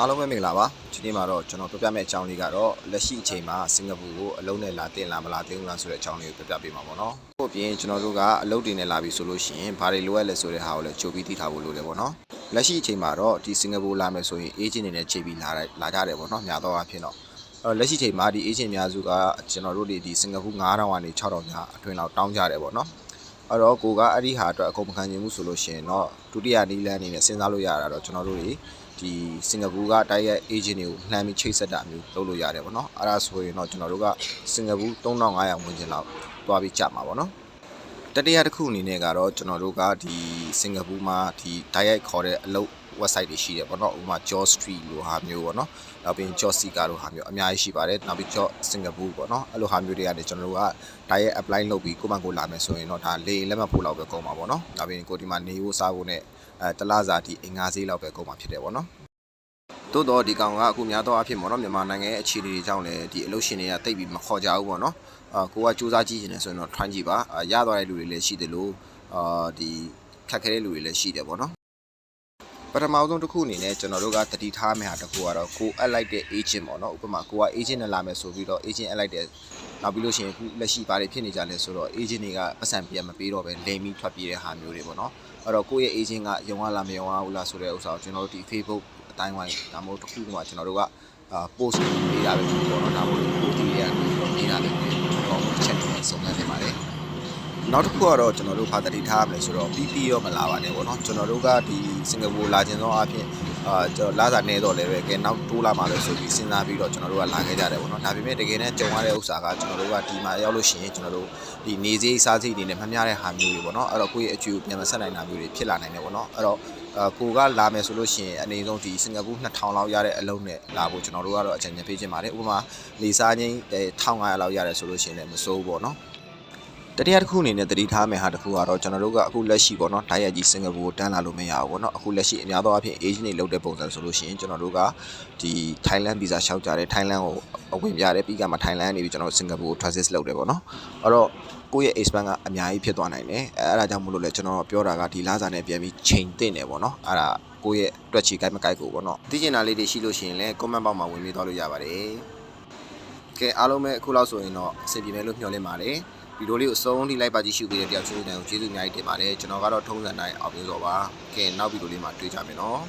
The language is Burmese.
အားလုံးပဲမင်္ဂလာပါဒီနေ့မှာတော့ကျွန်တော်ပြပြမယ့်အကြောင်းလေးကတော့လက်ရှိအချိန်မှာစင်ကာပူကိုအလုံးနဲ့လာတင်လာမလာတင်ဘူးလားဆိုတဲ့အကြောင်းလေးကိုပြပြပေးမှာပေါ့နော်။ဟုတ်ပြင်ကျွန်တော်တို့ကအလုပ်တွေနဲ့လာပြီဆိုလို့ရှိရင်ဘာတွေလိုအပ်လဲဆိုတဲ့ဟာကိုလည်းကြိုပြီးသိထားဖို့လိုတယ်ပေါ့နော်။လက်ရှိအချိန်မှာတော့ဒီစင်ကာပူလာမယ်ဆိုရင် agent တွေနဲ့ချိန်ပြီးလာလာကြတယ်ပေါ့နော်။များသောအားဖြင့်တော့အဲ့တော့လက်ရှိချိန်မှာဒီ agent များစုကကျွန်တော်တို့တွေဒီစင်ကာပူ9000ကနေ6000ညအတွင်းလောက်တောင်းကြတယ်ပေါ့နော်။ အဲ့တော့ကိုကအဲ့ဒီဟာအတွက်အကုန်မခံနိုင်ဘူးဆိုလို့ရှိရင်တော့ဒုတိယနီးလန်းအနေနဲ့စဉ်းစားလို့ရတာတော့ကျွန်တော်တို့တွေဒီစင်ကာပူကတိုက်ရိုက် agent တွေကိုလှမ်းပြီးချိတ်ဆက်တာမျိုးလုပ်လို့ရတယ်ပေါ့နော်အဲ့ဒါဆိုရင်တော့ကျွန်တော်တို့ကစင်ကာပူ3500ဝန်းကျင်လောက်တွားပြီးကြမှာပေါ့နော်တတိယတစ်ခုအနေနဲ့ကတော့ကျွန်တော်တို့ကဒီစင်ကာပူမှာဒီတိုက်ရိုက်ခေါ်တဲ့အလုပ် website တွေရှိတယ်ပေါ့နော်ဥပမာ Job Street လိုဟာမျိုးပေါ့နော်နောက်ပြီး Job Seeker လိုဟာမျိုးအများကြီးရှိပါတယ်နောက်ပြီး Job Singapore ပေါ့နော်အဲ့လိုဟာမျိုးတွေကနေကျွန်တော်တို့ကတိုက်ရိုက် apply လုပ်ပြီးကိုယ့်ဘက်ကိုလာမယ်ဆိုရင်တော့ဒါလေလက်မှတ်ဖို့လောက်ပဲကုန်ပါပေါ့နော်နောက်ပြီးကိုဒီမှာနေဖို့စားဖို့နဲ့အဲတလားစာဒီအင်္ဂါဈေးလောက်ပဲကုန်မှာဖြစ်တယ်ပေါ့နော်တိုးတော့ဒီကောင်ကအခုများတော့အဖြစ်ပေါ့နော်မြန်မာနိုင်ငံရဲ့အခြေအနေတွေကြောင့်လည်းဒီအလုပ်ရှင်တွေကတိတ်ပြီးမခေါ်ကြဘူးပေါ့နော်အာကိုကစူးစမ်းကြည့်နေတယ်ဆိုရင်တော့ try ကြည့်ပါအာရသွားတဲ့လူတွေလည်းရှိတယ်လို့အာဒီခက်ခဲတဲ့လူတွေလည်းရှိတယ်ပေါ့နော် ပထမဆုံးတစ်ခုအနေနဲ့ကျွန်တော်တို့ကတတိထားမယ့်ဟာတစ်ခုကတော့ကိုအပ်လိုက်တဲ့ agent ပေါ့နော်ဥပမာကိုက agent နဲ့လာမယ်ဆိုပြီးတော့ agent အပ်လိုက်တဲ့နောက်ပြီးလို့ရှိရင်အခုလက်ရှိဘာတွေဖြစ်နေကြလဲဆိုတော့ agent တွေကပတ်စံပြန်မပေးတော့ပဲလိမ်ပြီးထွက်ပြေးတဲ့ဟာမျိုးတွေပေါ့နော်အဲ့တော့ကိုယ့်ရဲ့ agent ကယုံရလားမယုံရဘူးလားဆိုတဲ့ဥစ္စာကိုကျွန်တော်တို့ဒီ Facebook အတိုင်းဝိုင်းဒါမှမဟုတ်တစ်ခုကမှကျွန်တော်တို့ကအာ post ပေးတာပဲဖြစ်ပေါ့နော်ဒါမှမဟုတ်ကိုဒီတွေကနေတာပဲဖြစ်တော့တစ်ချက်နဲ့စုံစမ်းနေပါတယ် နောက်တစ်ခုကတော့ကျွန်တော်တို့ဖာတတိထားရမယ်ဆိုတော့ပြီးပြီးရောမလာပါနဲ့ပေါ့နော်ကျွန်တော်တို့ကဒီစင်ကာပူလာခြင်းသောအဖြစ်အာကျွန်တော်လာစာနေတော့လည်းပဲကဲနောက်တိုးလာမှလည်းဆိုပြီးစဉ်းစားပြီးတော့ကျွန်တော်တို့ကလာခဲ့ကြတယ်ပေါ့နော်ဒါပေမဲ့တကယ်နဲ့ကြုံရတဲ့ဥစ္စာကကျွန်တော်တို့ကဒီမှာရောက်လို့ရှိရင်ကျွန်တော်တို့ဒီနေစည်းစားစည်းတွေနဲ့မမျှတဲ့ဟာမျိုးတွေပေါ့နော်အဲ့တော့ကိုယ့်ရဲ့အကျိုးပြန်မဆက်နိုင်တာမျိုးတွေဖြစ်လာနိုင်တယ်ပေါ့နော်အဲ့တော့အာကိုကလာမယ်ဆိုလို့ရှိရင်အနေဆုံးဒီစင်ကာပူ2000လောက်ရတဲ့အလုံးနဲ့လာဖို့ကျွန်တော်တို့ကတော့အကြံဉာဏ်ပေးခြင်းပါတယ်ဥပမာနေစားချင်း1500လောက်ရတယ်ဆိုလို့ရှိရင်လည်းမစိုးဘူးပေါ့နော် တတိယတစ်ခုအနေနဲ့တတိထားမယ်ဟာတစ်ခုကတော့ကျွန်တော်တို့ကအခုလက်ရှိပေါ့နော်ဓာတ်ရိုက်ကြီးစင်ကာပူကိုတန်းလာလို့မရဘူးပေါ့နော်အခုလက်ရှိအများသောအားဖြင့် agent တွေလုပ်တဲ့ပုံစံဆိုလို့ရှိရင်ကျွန်တော်တို့ကဒီ Thailand visa လျှောက်ကြတယ် Thailand ကိုအဝင်ပြတယ်ပြီးကမှ Thailand နေပြီးကျွန်တော်တို့စင်ကာပူကို transit လုပ်တယ်ပေါ့နော်အဲ့တော့ကိုယ့်ရဲ့ expense ကအများကြီးဖြစ်သွားနိုင်တယ်အဲအဲ့ဒါကြောင့်မို့လို့လဲကျွန်တော်ပြောတာကဒီလစာနဲ့ပြန်ပြီးချိန်တင်တယ်ပေါ့နော်အဲ့ဒါကိုယ့်ရဲ့တွက်ချီကိုက်မကိုက်ကိုပေါ့နော်သိချင်တာလေးတွေရှိလို့ရှိရင်လည်း comment box မှာဝင်ပြီးသွားလို့ရပါတယ်ကဲအားလုံးပဲအခုလောက်ဆိုရင်တော့အဆင်ပြေမယ်လို့မျှော်လင့်ပါတယ် ဗီဒီယိုလေးကိုအဆုံးထိလိုက်ပါကြည့်ရှုပေးတဲ့တယောက်ချင်းတိုင်းကိုကျေးဇူးအများကြီးတင်ပါတယ်ကျွန်တော်ကတော့ထုံးစံတိုင်းအောင်ပြစောပါကဲနောက်ဗီဒီယိုလေးမှာတွေ့ကြမယ်နော်